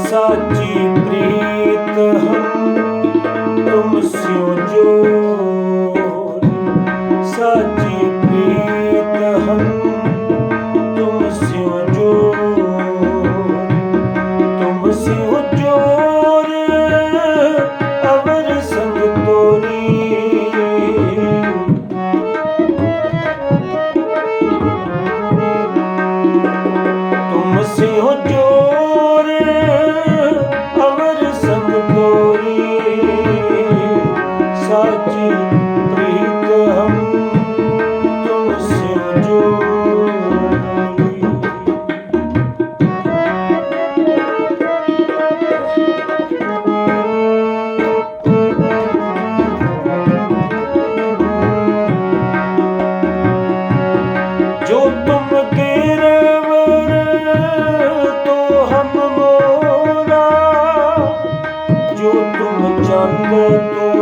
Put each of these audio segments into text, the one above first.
Sachi Preet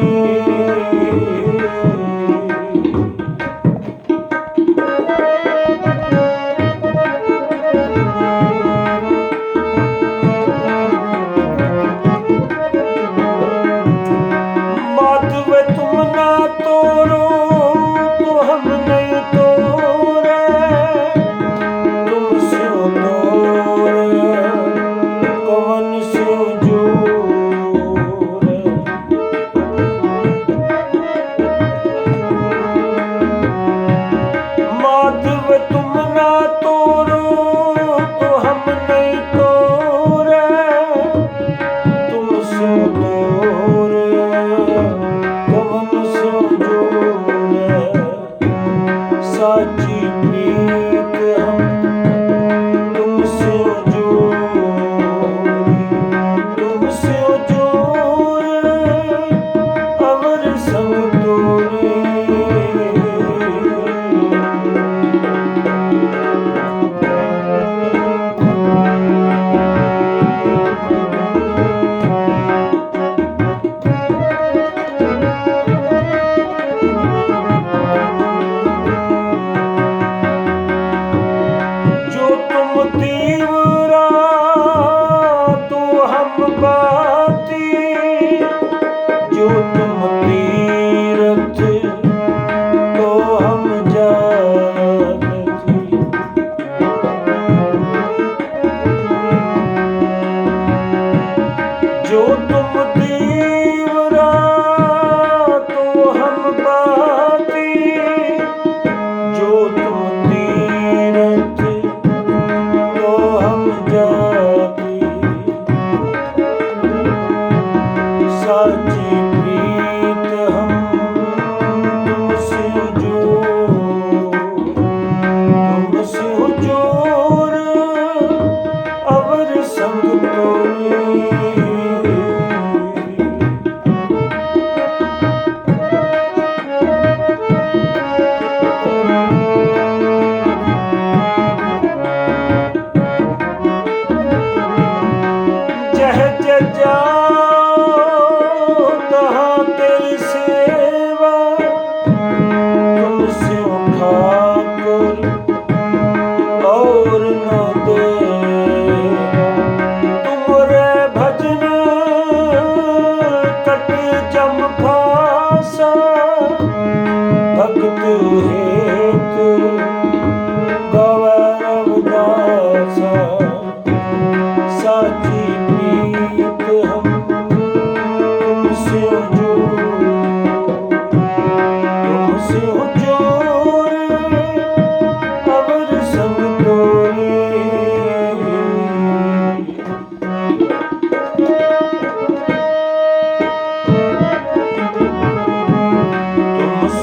Thank you. Oh. Thank you.